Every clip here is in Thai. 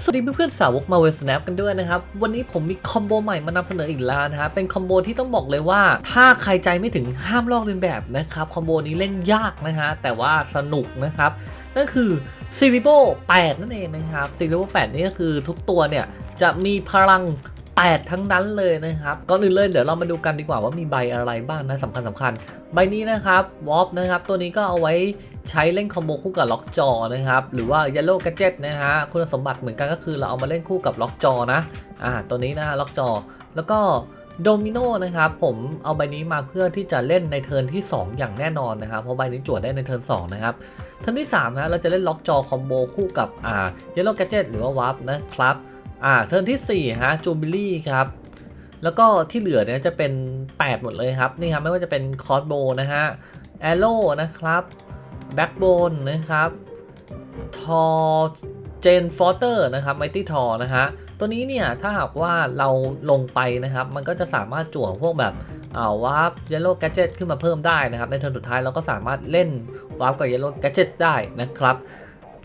สวัสดีเพื่อนๆสาวกมาเวลสแนปกันด้วยนะครับ วันนี้ผมมีคอมโบใหม่มานำเสนออีกแล้วนะครับเป็นคอมโบที่ต้องบอกเลยว่า ถ้าใครใจไม่ถึงห้ามลอกเลียนแบบนะครับ คอมโบนี้เล่นยากนะฮะแต่ว่าสนุกนะครับ นั่นคือซีริโบ8นั่นเองนะครับซีริโบ8นี่ก็คือทุกตัวเนี่ยจะมีพลัง 8 ทั้งนั้นเลยนะครับก่อนอื่นเลยเดี๋ยวเรามาดูกันดีกว่าว่ามีใบอะไรบ้างนะสำคัญสำคัญใบนี้นะครับวอฟนะครับตัวนี้ก็เอาไว้ใช้เล่นคอมโบคู่กับล็อกจอนะครับหรือว่า Yellow Gadget นะฮะคุณสมบัติเหมือนกันก็คือเราเอามาเล่นคู่กับล็อกจอนะอ่าตัวนี้นะฮะล็อกจอ แล้วก็โดมิโนนะครับผมเอาใบนี้มาเพื่อที่จะเล่นในเทิร์นที่ 2 อย่างแน่นอนนะครับเพราะใบนี้จวดได้ในเทิร์น2นะครับเทิร์นที่3นะเราจะเล่นล็อกจอคอมโบคู่กับอ่า Yellow Gadget หรือว่าวับนะครับ อ่าเทิร์นที่4ฮะจูบิลี่ครับแล้วก็ที่เหลือเนี่ยจะเป็น 8 หมดเลยครับนี่ครับไม่ว่าจะเป็นคอร์สโบนะฮะแอโร่นะครับแบ็กโบนนะครับทอเจนฟอร์เตอร์นะครับไมตี้ทอนะฮะตัวนี้เนี่ยถ้าหากว่าเราลงไปนะครับ มันก็จะสามารถจั่วพวกแบบอ่าวาร์ปเยลโล่แกจิตขึ้นมาเพิ่มได้นะครับ ในเทิร์นสุดท้ายเราก็สามารถเล่นวาร์ปกับเยลโล่แกจิตได้นะครับ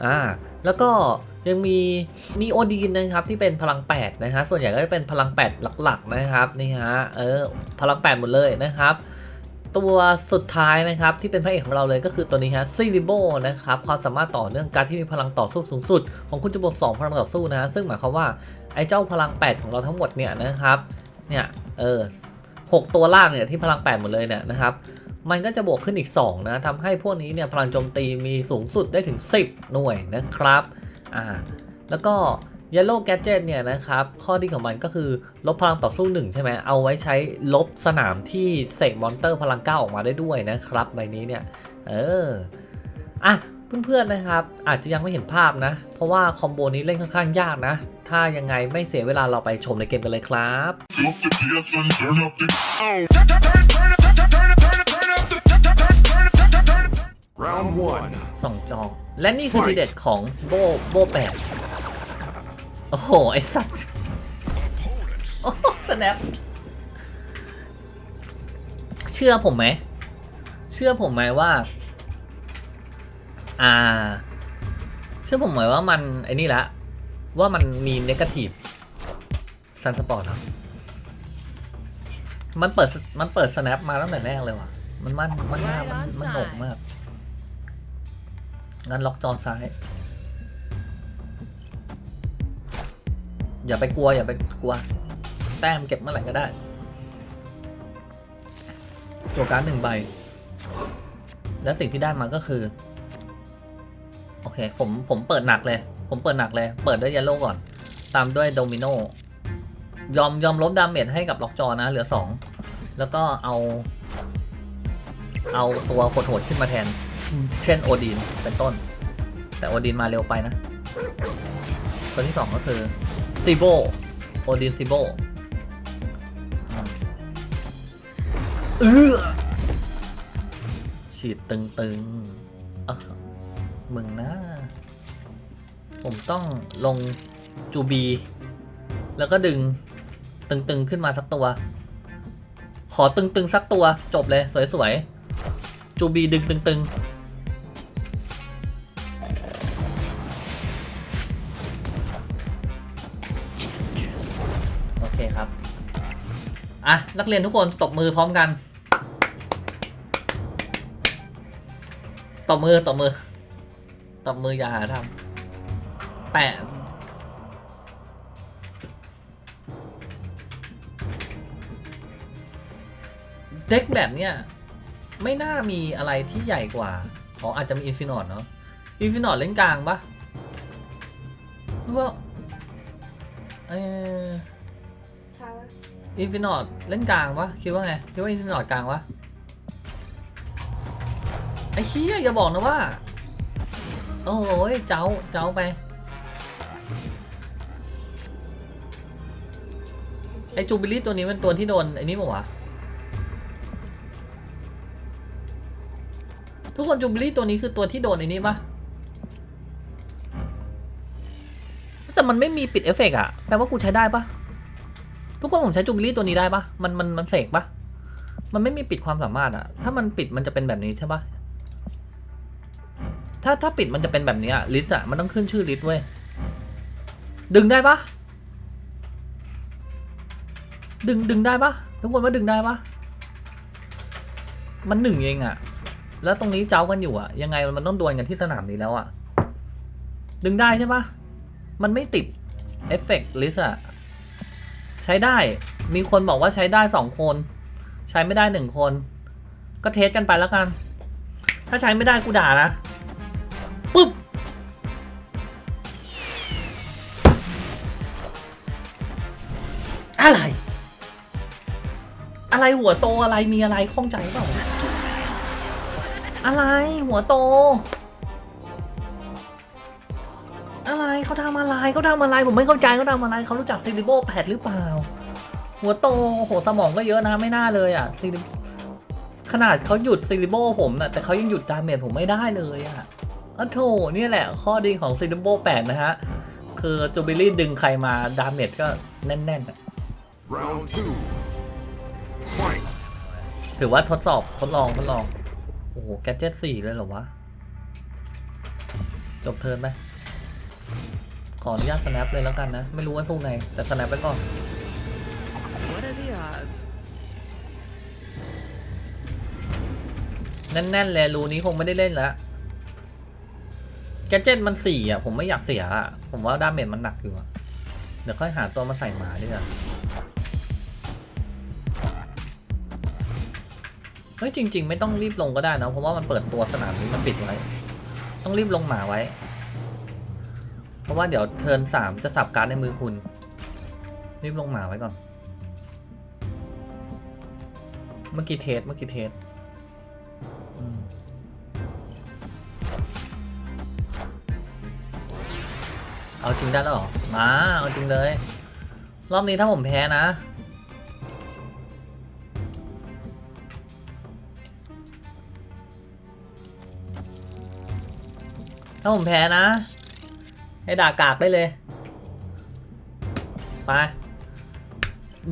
อ่าแล้วก็ ยังมีนีโอดีนนะครับที่เป็นพลัง8นะฮะส่วนใหญ่ก็จะเป็นพลัง 8 หลักๆนะครับนี่ฮะเออพลัง 8 หมดเลยนะครับตัวสุดท้ายนะครับที่เป็นพระเอกของเราเลยก็คือตัวนี้ฮะซีริโบนะครับความสามารถต่อเนื่องการที่มีพลังต่อสู้สูงสุด ของคุณจะบวก2พลังต่อสู้นะฮะซึ่งหมายความว่าไอ้เจ้าพลัง 8 ของเราทั้งหมดเนี่ยนะครับเนี่ยเออหกตัวล่างเนี่ยที่พลัง 8 หมดเลยเนี่ยนะครับมันก็จะบวกขึ้นอีก 2 นะทำให้พวกนี้เนี่ยพลังโจมตีมีสูงสุดได้ถึง 10 หน่วยนะครับ อ่าแล้วก็ Yellow Gadget เนี่ยนะครับ ข้อดีของมันก็คือลบพลังต่อสู้ 1 ใช่ไหมเอาไว้ใช้ลบสนามที่เสกมอนเตอร์พลัง9ออกมาได้ด้วยนะครับ ใบนี้เนี่ย เออ อะเพื่อนๆนะครับ อาจจะยังไม่เห็นภาพนะ เพราะว่าคอมโบนี้เล่นค่อนข้างยากนะ ถ้ายังไงไม่เสียเวลาเราไปชมในเกมกันเลยครับ round one. สองจอ และนี่คือทีเด็ดของโบโบแปดโอ้โห ไอสัตว์โอ้สแนปเชื่อผมไหม เชื่อผมไหมว่า อ่า เชื่อผมไหมว่ามันไอ้นี่ละ ว่ามันมีเนกาทีฟซันสปอร์ตครับมันเปิดมันเปิดสแนปมาตั้งแต่แรกเลยว่ะ มันมันมันมันมันมันโหนกมาก งั้นล็อกจอซ้าย อย่าไปกลัวอย่าไปกลัว แต้มเก็บเมื่อไหร่ก็ได้ตัวการ์ดหนึ่งใบ และสิ่งที่ได้มาก็คือ โอเค ผมผมเปิดหนักเลย ผมเปิดหนักเลย เปิดด้วยยลโล่ก่อน ตามด้วยโดมิโนยอมยอมลบดาเมจให้กับล็อกจอนะ เหลือสองแล้วก็เอา เอาตัวโหดๆขึ้นมาแทน เช่นโอดีนเป็นต้น แต่โอดีนมาเร็วไปนะ ตัวที่สองก็คือซีโบโอดีนซีโบเออฉีดตึงๆอะมึงนะ ผมต้องลงจูบี แล้วก็ดึงตึงๆ ขึ้นมาสักตัว ขอตึงๆ สักตัวจบเลย สวยๆ จูบีดึงตึงๆ นักเรียนทุกคนตบมือพร้อมกัน ตบมือตบมือ ตบมืออย่าหาทำแปะเด็กแบบเนี้ยไม่น่ามีอะไรที่ใหญ่กว่า อ๋ออาจจะมีอินฟินอตเนาะ อินฟินอตเล่นกลางปะหรือว่าเออ อินฟินอตเล่นกลางปะคิดว่าไง คิดว่าอินฟินอตกลางปะไอ้เฮียอย่าบอกนะว่า โอ้โหเจ้าเจ้าไป ไอ้จูบิลี่ตัวนี้เป็นตัวที่โดนไอ้นี่ปะวะทุกคนจูบิลี่ตัวนี้คือตัวที่โดนไอ้นี่ปะแต่มันไม่มีปิดเอฟเฟกต์อะแปลว่ากูใช้ได้ปะ ทุกคนผมใช้จูบิลี่ตัวนี้ได้ปะมันมันมันเสกปะมันไม่มีปิดความสามารถอะถ้ามันปิดมันจะเป็นแบบนี้ใช่ปะถ้าถ้าปิดมันจะเป็นแบบนี้อะลิสอะมันต้องขึ้นชื่อลิสเว้ยดึงได้ปะดึงดึงได้ปะทุกคนว่าดึงได้ปะมันหนึ่งเองอะแล้วตรงนี้เจ้ากันอยู่อะยังไงมันต้องดวลกันที่สนามนี้แล้วอะดึงได้ใช่ปะมันไม่ติดเอฟเฟกต์ลิสอะ ใช้ได้ มีคนบอกว่าใช้ได้สองคน ใช้ไม่ได้หนึ่งคน ก็เทสกันไปแล้วกัน ถ้าใช้ไม่ได้กูด่านะปุ๊บอะไร อะไรหัวโตอะไรมีอะไรข้องใจเปล่าอะไรหัวโต อะไรเขาทำอะไรเขาทำอะไรผมไม่เข้าใจเขาทำอะไรเขารู้จักซิลิโบแพดหรือเปล่า หัวโตโหสมองก็เยอะนะไม่น่าเลยอะซิลิขนาดเขาหยุดซิลิโบผมนะแต่เขายังหยุดดาเมจผมไม่ได้เลยอะอ้าวโถเนี่ยแหละ ข้อดีของซิลิโบแปดนะฮะ คือจูบิลี่ดึงใครมาดาเมจก็แน่นๆอะ Round two. Fight. ถือว่าทดสอบทดลองทดลอง โอ้โหแกดเจ็ตสี่เลยเหรอวะ จบเทิร์นไหม ขออนุญาตสแนปเลยแล้วกันนะ ไม่รู้ว่าสู้ไง แต่สแนปไปก่อน What are the odds? แน่นๆเลยรูนี้คงไม่ได้เล่นแล้วแกดเจ็ตมันสี่อะ ผมไม่อยากเสียอะ ผมว่าดาเมจมันหนักอยู่อะเดี๋ยวค่อยหาตัวมาใส่หมาดีกว่าเฮ้ยจริง ๆ ไม่ต้องรีบลงก็ได้นะเพราะว่ามันเปิดตัวสนามนี้มันปิดไว้ ต้องรีบลงหมาไว้ เพราะว่าเดี๋ยวเทิร์นสามจะสับการ์ดในมือคุณ รีบลงหมาไว้ก่อน เมื่อกี้เทสเมื่อกี้เทสเอาจริงได้แล้วหรอ มา เอาจริงเลย รอบนี้ถ้าผมแพ้นะ ถ้าผมแพ้นะ ให้ด่ากากได้เลย ไป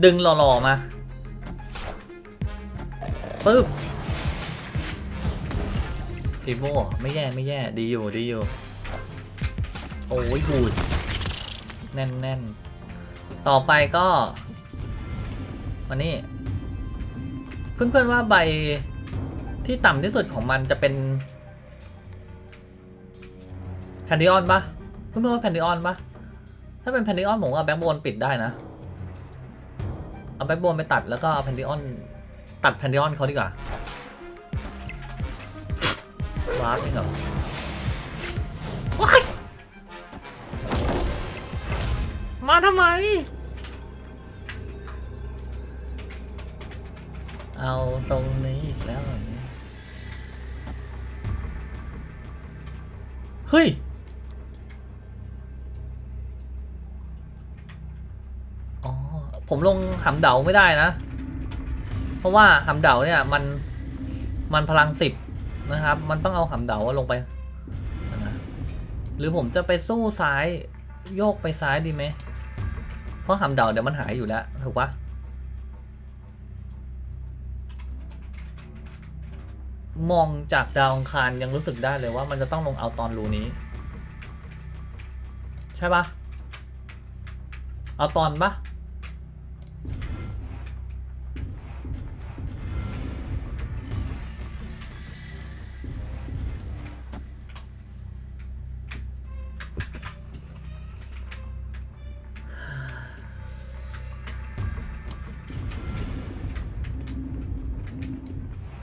ดึงหล่อๆมาปึ๊บทีโม่ไม่แย่ไม่แย่ดีอยู่ดีอยู่ โอ้ยบูดแน่นแน่นต่อไปก็มานี่ เพื่อนๆว่าใบที่ต่ำที่สุดของมันจะเป็นแพนดิออนปะ เพื่อนว่าแพนดิออนปะถ้าเป็นแพนดิออนผมว่าแบ็คโบนปิดได้นะ เอาแบ็คโบนไปตัดแล้วก็เอาแพนดิออนตัดแพนดิออนเขาดีกว่าวาร์ปนี่เหรอว้ายมาทำไม เอาตรงนี้อีกแล้วเฮ้ย ผมลงหำเดาไม่ได้นะ เพราะว่าหำเดาเนี่ยมันมันพลังสิบนะครับ มันต้องเอาหำเดาลงไปนะหรือผมจะไปสู้ซ้ายโยกไปซ้ายดีไหมเพราะหำเดาเดี๋ยวมันหายอยู่แล้วถูกปะมองจากดาวอังคารยังรู้สึกได้เลยว่ามันจะต้องลงเอาตอนรูนี้ ใช่ปะเอาตอนปะ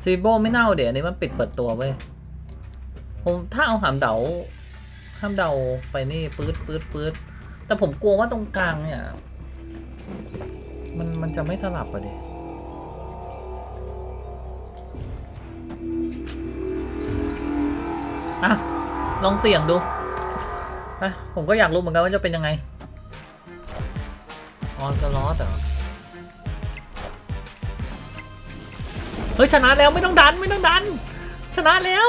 ซีโบไม่เน่าเดี๋ยวอันนี้มันปิดเปิดตัวเว้ยผมถ้าเอาหามเดาห้ามเดาไปนี่ปื๊ดปื๊ดปื๊ดแต่ผมกลัวว่าตรงกลางเนี่ย มันมันจะไม่สลับอะดิอะลองเสี่ยงดูไปผมก็อยากรู้เหมือนกันว่าจะเป็นยังไง ออนสล็อตเหรอ ฮ้ยชนะแล้วไม่ต้องดันไม่ต้องดัน ชนะแล้ว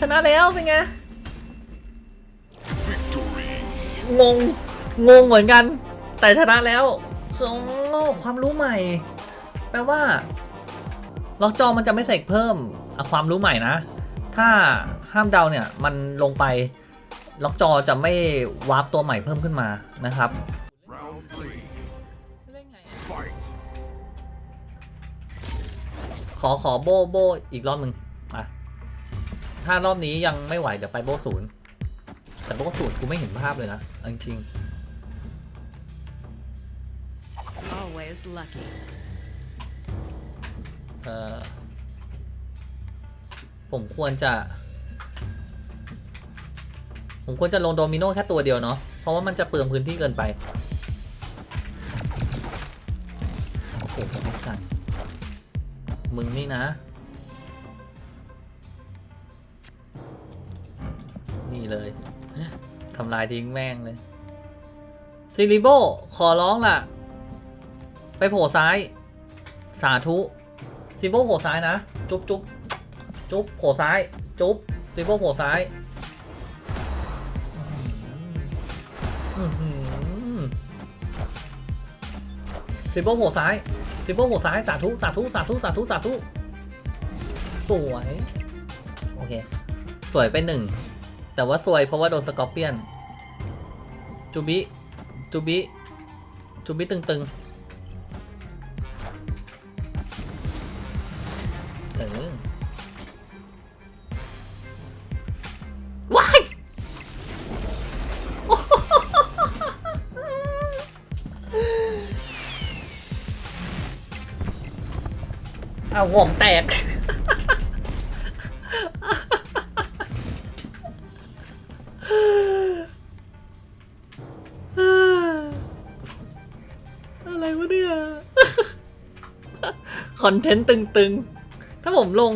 ชนะแล้วเป็นไง Victory. งงงงเหมือนกัน แต่ชนะแล้วคืออ๋อความรู้ใหม่ แปลว่าล็อกจอมันจะไม่ใส่เพิ่มอะความรู้ใหม่นะ ถ้าห้ามเดาเนี่ยมันลงไปล็อกจอจะไม่วาร์ปตัวใหม่เพิ่มขึ้นมานะครับ ขอขอโบโบอีกรอบหนึ่งอะถ้ารอบนี้ยังไม่ไหวเดี๋ยวไปโบศูนย์แต่โบศูนย์กูไม่เห็นภาพเลยนะเอาจริง Always lucky. ๆเออผมควรจะ ผมควรจะลงโดมิโนแค่ตัวเดียวเนาะเพราะว่ามันจะเปลืองพื้นที่เกินไปโอ้โหไอ้สัตว์ มึงนี่นะ นี่เลยทำลายทิ้งแม่งเลยซิลิโบ ขอร้องล่ะ ไปโผล่ซ้าย สาธุซิลิโบโผล่ซ้ายนะ จุ๊บจุ๊บจุ๊บโผล่ซ้าย จุ๊บซิลิโบโผล่ซ้ายซิลิโบโผล่ซ้าย ซิลิโบโผล่ซ้ายสาธุสาธุสาธุสาธุสาธุสวย โอเค สวยไปหนึ่ง แต่ว่าสวยเพราะว่าโดนสกอร์เปียน จูบิ จูบิ จูบิตึงๆ ห่วงแตก อะไรวะเนี่ย คอนเทนต์ตึงๆ ถ้าผมลง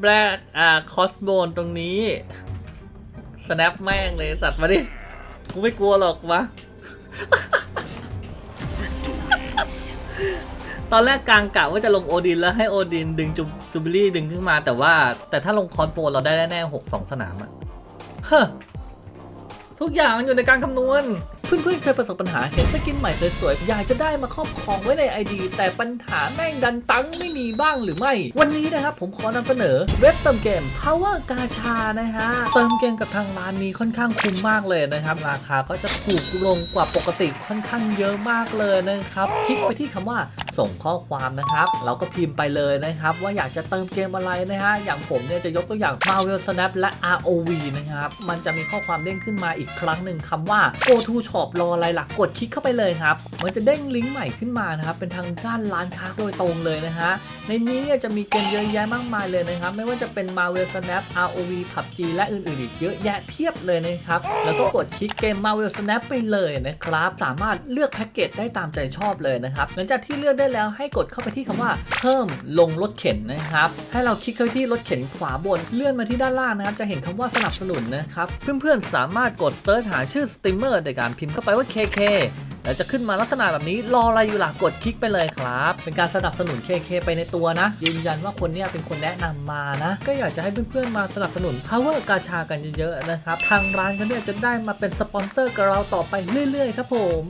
แบล็กอ่าคอสโบนตรงนี้ snap แม่งเลยสัตว์มาดิ กูไม่กลัวหรอกวะ ตอนแรกกลางกะว่าจะลงโอดินแล้วให้โอดินดึงจูจูบิลี่ดึงขึ้นมาแต่ว่า แต่ถ้าลงคอสโบนเราได้แน่ๆหกสองสนามอะเฮ้อทุกอย่างมันอยู่ในการคำนวณ เพื่อนๆเคยประสบปัญหาเห็นสกินใหม่สวยๆ อยากจะได้มาครอบครองไว้ใน ID แต่ปัญหาแม่งดันตังไม่มีบ้างหรือไม่ วันนี้นะครับผมขอนำเสนอเว็บเติมเกม Power Gacha นะฮะ เติมเกมกับทางร้านนี้ค่อนข้างคุ้มมากเลยนะครับ ราคาก็จะถูกลงกว่าปกติค่อนข้างเยอะมากเลยนะครับ คลิกไปที่คำว่า ส่งข้อความนะครับ เราก็พิมพ์ไปเลยนะครับ ว่าอยากจะเติมเกมอะไรนะฮะอย่างผมเนี่ยจะยกตัวอย่าง Marvel Snap และ ROV นะครับ มันจะมีข้อความเด้งขึ้นมาอีกครั้งหนึ่งคำว่า Go to Shop รออะไรล่ะกดคลิกเข้าไปเลยครับ มันจะเด้งลิงก์ใหม่ขึ้นมานะครับ เป็นทางด้านร้านค้าโดยตรงเลยนะฮะในนี้เนี่ยจะมีเกมเยอะแยะมากมายเลยนะครับ ไม่ว่าจะเป็น Marvel Snap ROV PUBG และอื่นๆอีกเยอะแยะเพียบเลยนะครับแล้วก็กดคลิกเกม Marvel Snap ไปเลยนะครับสามารถเลือกแพ็กเกจได้ตามใจชอบเลยนะครับหลังจากที่เลือกได้แล้วให้กดเข้าไปที่คำว่า เพิ่มลงรถเข็นนะครับ ให้เราคลิกเข้าไปที่รถเข็นขวาบน เลื่อนมาที่ด้านล่างนะครับ จะเห็นคำว่าสนับสนุนนะครับ เพื่อนๆ สามารถกดเซิร์ชหาชื่อสตรีมเมอร์โดยการพิมพ์เข้าไปว่า KK แล้วจะขึ้นมาลักษณะแบบนี้รออะไรอยู่ล่ะกดคลิกไปเลยครับ เป็นการสนับสนุน KK ไปในตัวนะ ยืนยันว่าคนเนี้ยเป็นคนแนะนำมานะ ก็อยากจะให้เพื่อนๆมาสนับสนุน Power กาชากันเยอะๆนะครับ ทางร้านเขาเนี่ยจะได้มาเป็นสปอนเซอร์กับเราต่อไปเรื่อยๆ ครับผม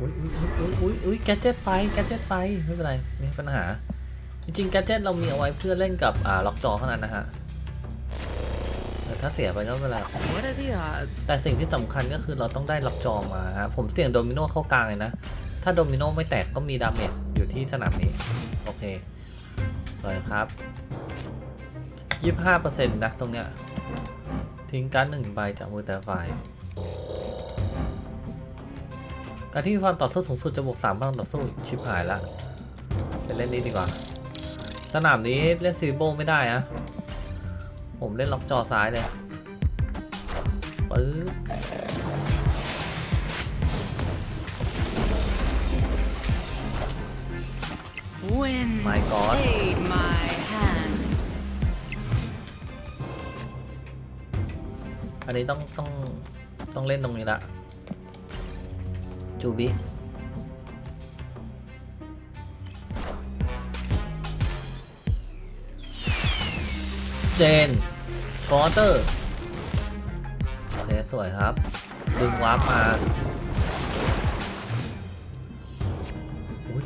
อุ้ยอุ้ยอุ้ยอุ้ยอุ้ยแกจเจ็ตไปแกจเจ็ตไปไม่เป็นไรไม่มีปัญหา จริงๆแกจเจ็ตเรามีเอาไว้เพื่อเล่นกับอ่าล็อกจอเท่านั้นนะฮะแต่ถ้าเสียไปก็ไม่เป็นไร What are the odds? แต่สิ่งที่สำคัญก็คือเราต้องได้ล็อกจอมาฮะผมเสี่ยงโดมิโนเข้ากลางเลยนะ ถ้าโดมิโนไม่แตกก็มีดาเมจอยู่ที่สนามนี้โอเคสวยครับยี่ห้าเปอร์เซ็นต์นะตรงเนี้ยทิ้งการ์ดหนึ่งใบจากมือแต่ฝ่าย การที่มีความต่อสู้สูงสุดจะบวกสามพลังต่อสู้ชิบหายละไปเล่นนี้ดีกว่า สนามนี้เล่นซีโบไม่ได้อะผมเล่นล็อกจอซ้ายเลยปึ๊บ When My God. aid my hand. อันนี้ต้องต้องต้องเล่นตรงนี้ละ จูบิเจนฟอเตอร์โอเคสวยครับ ดึงวาร์ปมา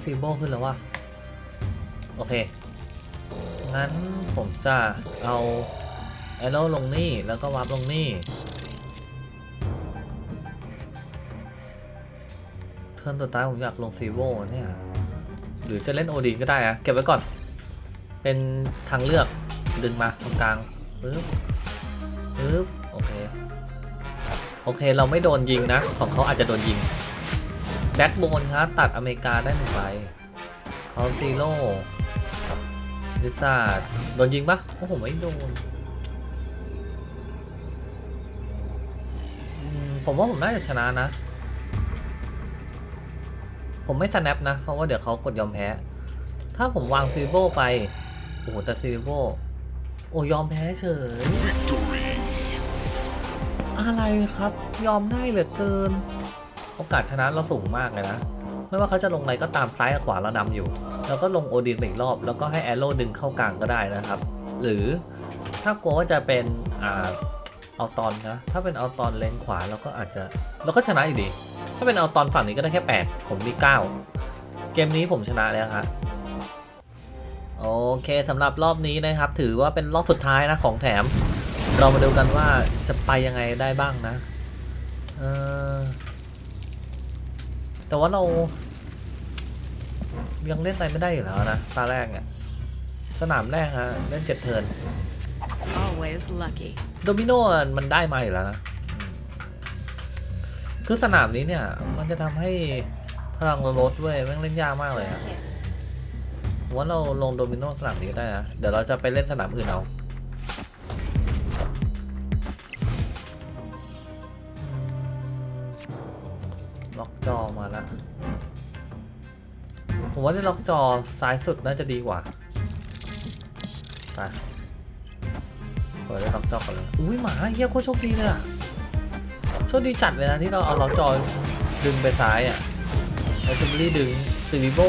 ฟีโบขึ้นแล้ววะโอเค งั้นผมจะเอาแอโร่ลงนี่ แล้วก็วาร์ปลงนี่ ทิร์นตัวท้ายผมอยากลงฟีโบเนี่ย หรือจะเล่นโอดีก็ได้อะเก็บไว้ก่อน เป็นทางเลือกดึงมาตรงกลางปึ๊บปึ๊บโอเค โอเคเราไม่โดนยิงนะ ของเขาอาจจะโดนยิงแบ็กโบนครับตัดอเมริกาได้หนึ่งใบเขาซีโร่ลิซ่าร์โดนยิงปะโอ้โหไม่โดนผมว่าผมน่าจะชนะนะ ผมไม่สแนปนะ เพราะว่าเดี๋ยวเขากดยอมแพ้ ถ้าผมวางซีโบไป โอ้โหแต่ซีโบโอ้ยอมแพ้เฉย Victory. อะไรครับ ยอมง่ายเหลือเกิน โอกาสชนะเราสูงมากเลยนะ ไม่ว่าเขาจะลงอะไรก็ตามซ้ายกับขวาเรานำอยู่ แล้วก็ลงโอดินไปอีกรอบ แล้วก็ให้แอโร่ดึงเข้ากลางก็ได้นะครับ หรือถ้ากลัวว่าจะเป็นอ่าเอาตอนนะ ถ้าเป็นเอาตอนเลนขวาเราก็อาจจะเราก็ชนะอยู่ดี ถ้าเป็นเอาตอนฝั่งนี้ก็ได้แค่ 8 ผมมี 9 เกมนี้ผมชนะแล้วฮะโอเคสำหรับรอบนี้นะครับ ถือว่าเป็นรอบสุดท้ายนะของแถม เรามาดูกันว่าจะไปยังไงได้บ้างนะเออแต่ว่าเรา ยังเล่นอะไรไม่ได้อยู่แล้วนะตาแรกเนี่ยสนามแรกฮะเล่นเจ็ดเทิร์น Always lucky. โดมิโนมันได้มาอยู่แล้วนะอืม คือสนามนี้เนี่ย มันจะทำให้พลังเราลดเว้ยแม่งเล่นยากมากเลยอะผมว่าเราลงโดมิโนสนามนี้ได้นะ เดี๋ยวเราจะไปเล่นสนามอื่นเอาอืมล็อกจอมาแล้วผมว่าเล่นล็อกจอซ้ายสุดน่าจะดีกว่าไปเปิดได้ล็อกจอก่อนเลย อุ้ยหมาเฮียโคตรโชคดีเลยอะ โชคดีจัดเลยนะที่เราเอาล็อจอดึงไปซ้ายอะแล้วจะไม่ดึงซิลิโบ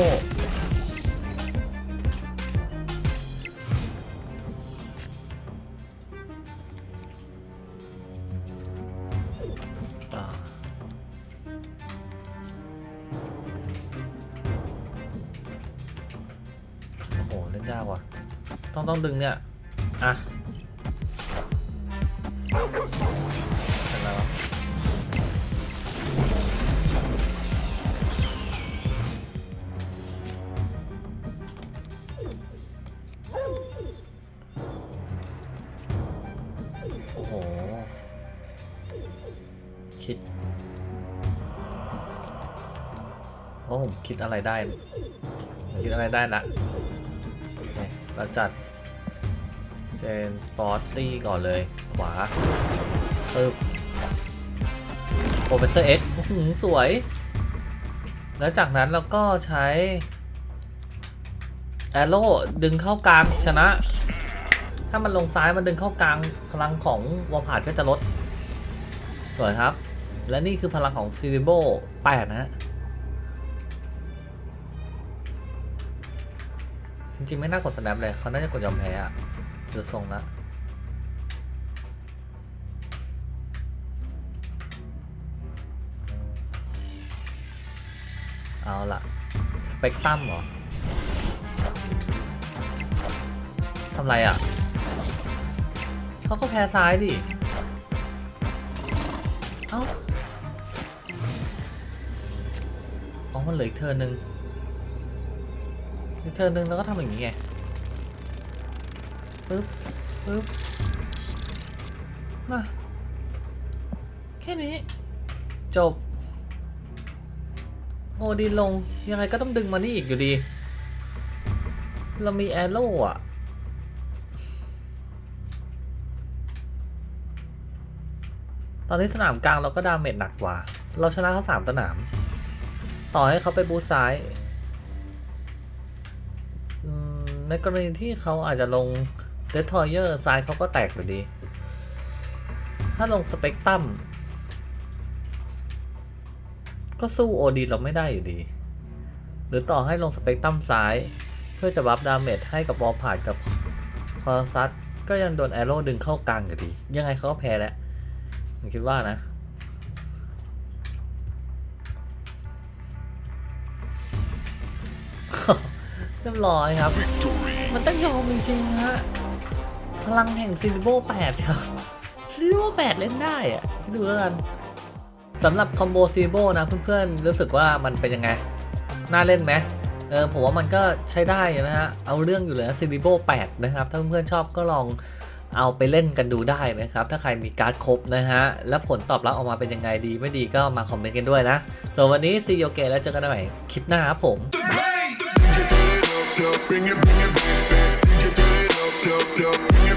อ่าโอ้เล่นยากว่ะ ต้องต้องดึงเนี่ย อะ อะไรได้คิดอะไรได้ละเราจัดเจนฟอร์ตี้ก่อนเลย ขวาปึ๊บโปรเฟสเซอร์เอ็กสวย แล้วจากนั้นเราก็ใช้ แอโร่ดึงเข้ากลางชนะ ถ้ามันลงซ้ายมันดึงเข้ากลางพลังของวอลพาดก็จะลด สวยครับ และนี่คือพลังของซิลิโบ8นะฮะ ริงๆไม่น่ากดสแนปเลยเขาน่าจะกดยอมแพ้อะดูทรงละเอาละสเปกตรัมเหรอทำไรอะเขาก็แพ้ซ้ายดิ เอ้าอ๋อมันเหลืออีกเทิร์นหนึ่ง อีกเทิร์นหนึ่งแล้วก็ทำอย่างนี้ไงปึ๊บปึ๊บมาแค่นี้ จบ โอดีลง ยังไงก็ต้องดึงมานี่อีกอยู่ดี เรามีแอโร่อะตอนนี้สนามกลางเราก็ดาเมจหนักกว่า เราชนะเขาสามสนาม ต่อให้เขาไปบูทซ้าย ในกรณีที่เขาอาจจะลงเดททอยเยอร์ซ้ายเขาก็แตกอยู่ดี ถ้าลงสเปกตรัมก็สู้โอดีเราไม่ได้อยู่ดี หรือต่อให้ลงสเปกตรัมซ้าย เพื่อจะบัฟดาเมจให้กับบอลผ่านกับคอร์ซัสก็ยังโดนแอโร่ดึงเข้ากลางอยู่ดี ยังไงเขาก็แพ้แล้วผมคิดว่านะ รียบร้อยครับ มันต้องยอมจริงๆฮะพลังแห่งซิลโบ8ครับซิลโบ8เล่นได้อะดูแล้วกันสำหรับคอมโบซิลโบนะเพื่อนๆรู้สึกว่ามันเป็นยังไง น่าเล่นไหมเออผมว่ามันก็ใช้ได้นะฮะ เอาเรื่องอยู่เลยซิลิโบ8นะครับ ถ้าเพื่อนๆชอบก็ลองเอาไปเล่นกันดูได้นะครับ ถ้าใครมีการ์ดครบนะฮะ แล้วผลตอบรับออกมาเป็นยังไงดีไม่ดีก็มาคอมเมนต์กันด้วยนะส่วนวันนี้ซีโอเกแล้วเจอกันใหม่คลิปหน้าครับผม up, bring it, bring it back, back. DJ, turn it up, up, up.